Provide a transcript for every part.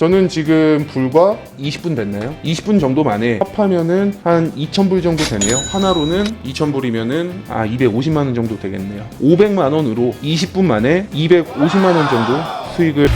저는 지금 불과 20분 됐나요? 20분 정도 만에 합하면은 한 2,000불 정도 되네요. 하나로는 2,000불이면은 아 250만 원 정도 되겠네요. 500만 원으로 20분 만에 250만 원 정도 수익을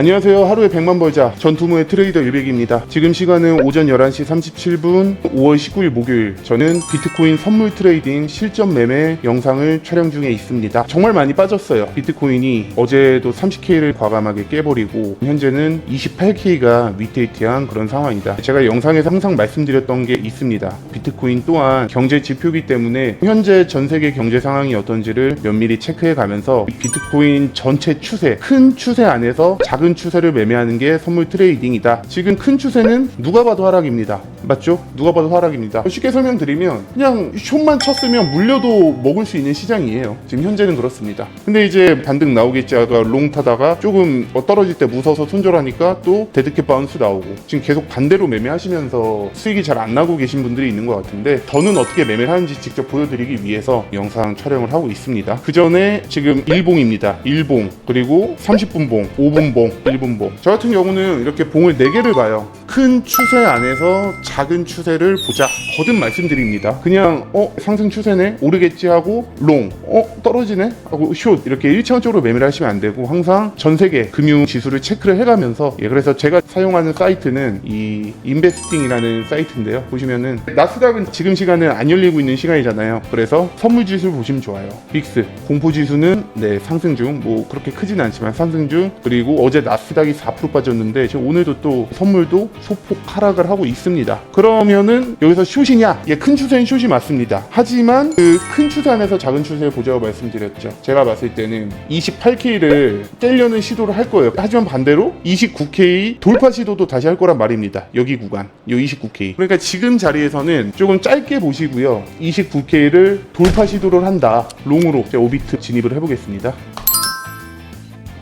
안녕하세요. 하루에 100만 벌자 전투무의 트레이더 일백입니다. 지금 시간은 오전 11시 37분 5월 19일 목요일 저는 비트코인 선물 트레이딩 실전 매매 영상을 촬영 중에 있습니다. 정말 많이 빠졌어요. 비트코인이 어제도 30K를 과감하게 깨버리고 현재는 28K가 위태위태한 그런 상황이다. 제가 영상에서 항상 말씀드렸던 게 있습니다. 비트코인 또한 경제 지표이기 때문에 현재 전 세계 경제 상황이 어떤지를 면밀히 체크해 가면서 비트코인 전체 추세, 큰 추세 안에서 작은 추세를 매매하는 게 선물 트레이딩이다. 지금 큰 추세는 누가 봐도 하락입니다. 맞죠? 누가 봐도 하락입니다. 쉽게 설명드리면 그냥 숏만 쳤으면 물려도 먹을 수 있는 시장이에요. 지금 현재는 그렇습니다. 근데 이제 반등 나오겠지 하가 롱 타다가 조금 어, 떨어질 때 무서워서 손절하니까 또 데드캣 바운스 나오고 지금 계속 반대로 매매하시면서 수익이 잘 안 나고 계신 분들이 있는 것 같은데 저는 어떻게 매매를 하는지 직접 보여드리기 위해서 영상 촬영을 하고 있습니다. 그 전에 지금 일봉입니다. 일봉 그리고 30분 봉, 5분 봉, 1분 봉. 저 같은 경우는 이렇게 봉을 4개를 봐요. 큰 추세 안에서 작은 추세를 보자. 거듭 말씀드립니다. 그냥 어 상승 추세네 오르겠지 하고 롱, 어 떨어지네 하고 숏 이렇게 일차원적으로 매매를 하시면 안 되고 항상 전 세계 금융 지수를 체크를 해가면서 예, 그래서 제가 사용하는 사이트는 이 인베스팅이라는 사이트인데요. 보시면은 나스닥은 지금 시간은 안 열리고 있는 시간이잖아요. 그래서 선물 지수를 보시면 좋아요. 빅스 공포 지수는 네 상승 중 뭐 그렇게 크진 않지만 상승 중 그리고 어제 나스닥이 4% 빠졌는데 지금 오늘도 또 선물도 소폭 하락을 하고 있습니다. 그러면은 여기서 숏이냐? 예, 큰 추세는 숏이 맞습니다. 하지만 그 큰 추세 안에서 작은 추세를 보자고 말씀드렸죠. 제가 봤을 때는 28K를 깰려는 시도를 할 거예요. 하지만 반대로 29K 돌파 시도도 다시 할 거란 말입니다. 여기 구간, 요 29K. 그러니까 지금 자리에서는 조금 짧게 보시고요. 29K를 돌파 시도를 한다. 롱으로 제가 오비트 진입을 해보겠습니다.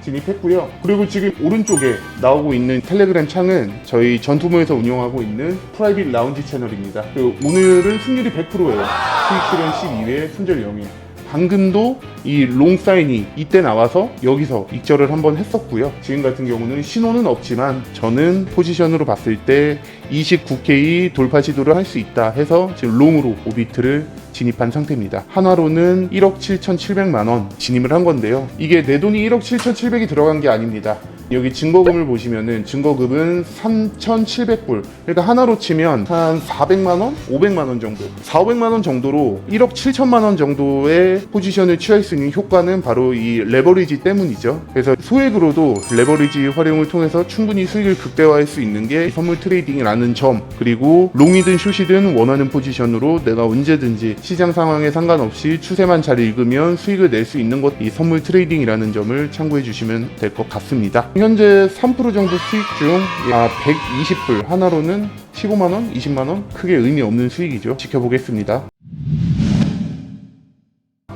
진입했고요. 그리고 지금 오른쪽에 나오고 있는 텔레그램 창은 저희 전투모에서 운영하고 있는 프라이빗 라운지 채널입니다. 그 오늘은 승률이 100%예요. 수익 실현 12회, 손절 0일. 방금도 이 롱사인이 이때 나와서 여기서 익절을 한번 했었고요. 지금 같은 경우는 신호는 없지만 저는 포지션으로 봤을 때 29K 돌파 시도를 할 수 있다 해서 지금 롱으로 오비트를 진입한 상태입니다. 한화로는 1억 7,700만 원 진입을 한 건데요. 이게 내 돈이 1억 7,700이 들어간 게 아닙니다. 여기 증거금을 보시면은 증거금은 3,700불. 그러니까 하나로 치면 한 400만 원, 500만 원 정도. 4, 500만 원 정도로 1억 7천만 원 정도의 포지션을 취할 수 있는 효과는 바로 이 레버리지 때문이죠. 그래서 소액으로도 레버리지 활용을 통해서 충분히 수익을 극대화할 수 있는 게 선물 트레이딩이라는 점. 그리고 롱이든 숏이든 원하는 포지션으로 내가 언제든지 시장 상황에 상관없이 추세만 잘 읽으면 수익을 낼 수 있는 것 이 선물 트레이딩이라는 점을 참고해 주시면 될 것 같습니다. 현재 3% 정도 수익 중 아, 120불 하나로는 15만 원, 20만 원 크게 의미 없는 수익이죠. 지켜보겠습니다.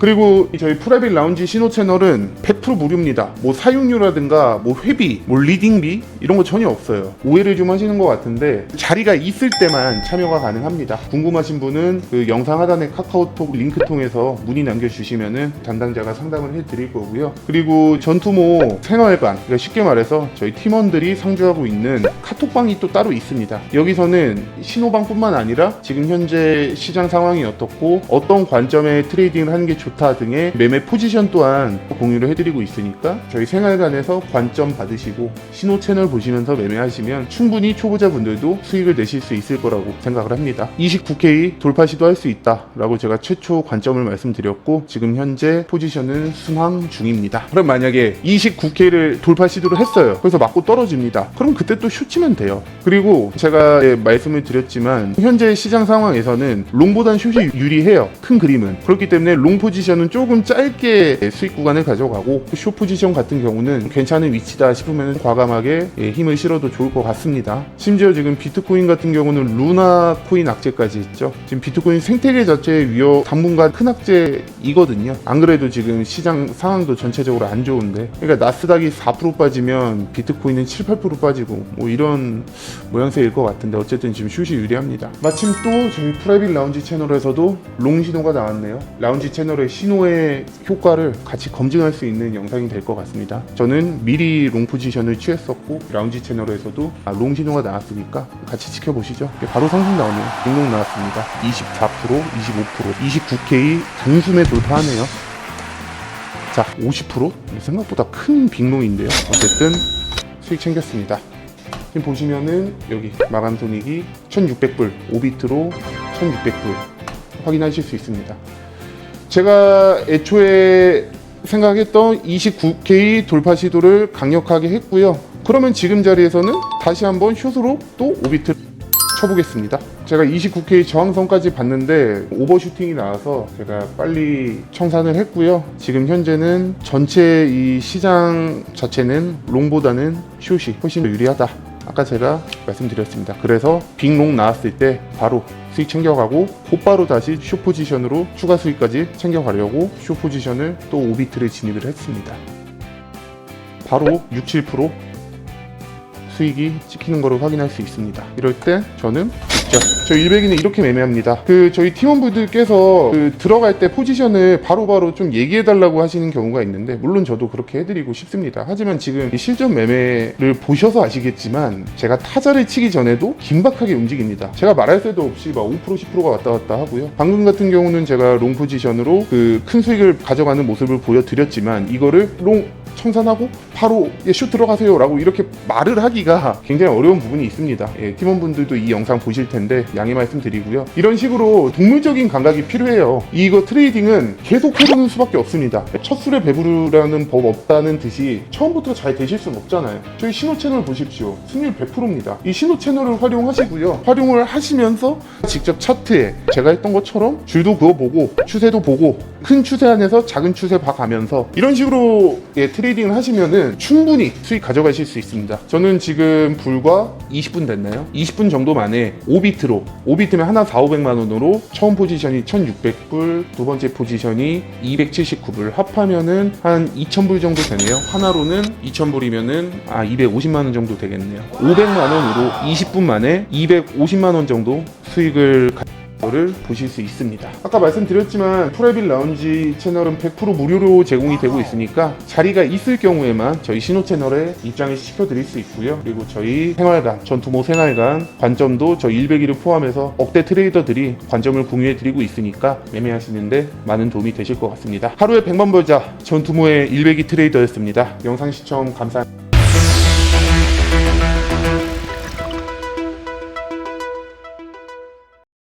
그리고 저희 프라이빗 라운지 신호 채널은 100% 무료입니다. 뭐 사용료라든가 뭐 회비, 뭐 리딩비 이런 거 전혀 없어요. 오해를 좀 하시는 것 같은데 자리가 있을 때만 참여가 가능합니다. 궁금하신 분은 그 영상 하단에 카카오톡 링크 통해서 문의 남겨주시면은 담당자가 상담을 해드릴 거고요. 그리고 전투모 생활관, 그러니까 쉽게 말해서 저희 팀원들이 상주하고 있는 카톡방이 또 따로 있습니다. 여기서는 신호방뿐만 아니라 지금 현재 시장 상황이 어떻고 어떤 관점의 트레이딩을 하는 게 좋다 등의 매매 포지션 또한 공유를 해드리고 있으니까 저희 생활관에서 관점 받으시고 신호 채널 보시면서 매매하시면 충분히 초보자분들도 수익을 내실 수 있을 거라고 생각을 합니다. 29K 돌파 시도할 수 있다라고 제가 최초 관점을 말씀드렸고 지금 현재 포지션은 순항 중입니다. 그럼 만약에 29K를 돌파 시도를 했어요. 그래서 맞고 떨어집니다. 그럼 그때 또 숏치면 돼요. 그리고 제가 예, 말씀을 드렸지만 현재 시장 상황에서는 롱보단 숏이 유리해요. 큰 그림은 그렇기 때문에 롱 포지션 은 조금 짧게 수익 구간을 가져가고 숏 포지션 같은 경우는 괜찮은 위치다 싶으면 과감하게 예, 힘을 실어도 좋을 것 같습니다. 심지어 지금 비트코인 같은 경우는 루나 코인 악재까지 있죠. 지금 비트코인 생태계 자체의 위협 당분간 큰 악재이거든요. 안 그래도 지금 시장 상황도 전체적으로 안 좋은데 그러니까 나스닥이 4% 빠지면 비트코인은 7, 8% 빠지고 뭐 이런 모양새일 것 같은데 어쨌든 지금 슛이 유리합니다. 마침 또 저희 프라이빗 라운지 채널에서도 롱 신호가 나왔네요. 라운지 채널의 신호의 효과를 같이 검증할 수 있는 영상이 될 것 같습니다. 저는 미리 롱 포지션을 취했었고 라운지 채널에서도 아, 롱 신호가 나왔으니까 같이 지켜보시죠. 바로 상승 나오네요. 빙롱 나왔습니다. 24%, 25%, 29K 단숨에 돌파하네요. 자, 50% 생각보다 큰 빅롱인데요. 어쨌든 수익 챙겼습니다. 지금 보시면은 여기 마감 손익이 1,600불 5비트로 1,600불 확인하실 수 있습니다. 제가 애초에 생각했던 29K 돌파 시도를 강력하게 했고요. 그러면 지금 자리에서는 다시 한번 숏으로 또 5비트 쳐보겠습니다. 제가 29K 저항선까지 봤는데 오버슈팅이 나와서 제가 빨리 청산을 했고요. 지금 현재는 전체 이 시장 자체는 롱보다는 숏이 훨씬 더 유리하다. 아까 제가 말씀드렸습니다. 그래서 빅롱 나왔을 때 바로 수익 챙겨가고 곧바로 다시 숏 포지션으로 추가 수익까지 챙겨가려고 숏 포지션을 또 5비트를 진입을 했습니다. 바로 6, 7% 수익이 찍히는 거를 확인할 수 있습니다. 이럴 때 저는 있죠. 저 100이는 이렇게 매매합니다. 그 저희 팀원분들께서 그 들어갈 때 포지션을 바로 바로 좀 얘기해 달라고 하시는 경우가 있는데 물론 저도 그렇게 해드리고 싶습니다. 하지만 지금 이 실전 매매를 보셔서 아시겠지만 제가 타자를 치기 전에도 긴박하게 움직입니다. 제가 말할 새도 없이 막 5% 10%가 왔다 갔다 하고요. 방금 같은 경우는 제가 롱 포지션으로 그 큰 수익을 가져가는 모습을 보여드렸지만 이거를 롱 청산하고 바로 예, 슛 들어가세요라고 이렇게 말을 하기가 굉장히 어려운 부분이 있습니다. 예, 팀원분들도 이 영상 보실 텐데 양해 말씀드리고요. 이런 식으로 동물적인 감각이 필요해요. 이거 트레이딩은 계속 해보는 수밖에 없습니다. 첫 술에 배부르라는 법 없다는 듯이 처음부터 잘 되실 수는 없잖아요. 저희 신호 채널 보십시오. 승률 100%입니다. 이 신호 채널을 활용하시고요. 활용을 하시면서 직접 차트에 제가 했던 것처럼 줄도 그어보고 추세도 보고 큰 추세 안에서 작은 추세 봐가면서 이런 식으로 예, 트레이딩 을 하시면은 충분히 수익 가져가실 수 있습니다. 저는 지금 불과 20분 됐나요? 20분 정도 만에 5비트로 5비트면 하나 4, 500만 원으로 처음 포지션이 1,600불, 두 번째 포지션이 279불 합하면은 한 2,000불 정도 되네요. 하나로는 2,000불이면은 아 250만 원 정도 되겠네요. 500만 원으로 20분 만에 250만 원 정도 수익을 가... 를 보실 수 있습니다. 아까 말씀드렸지만 프라이빗 라운지 채널은 100% 무료로 제공이 되고 있으니까 자리가 있을 경우에만 저희 신호 채널에 입장을 시켜드릴 수 있고요. 그리고 저희 생활관, 전투모 생활관 관점도 저희 101을 포함해서 억대 트레이더들이 관점을 공유해드리고 있으니까 매매하시는데 많은 도움이 되실 것 같습니다. 하루에 100만 벌자 전투모의 102 트레이더였습니다. 영상 시청 감사합니다.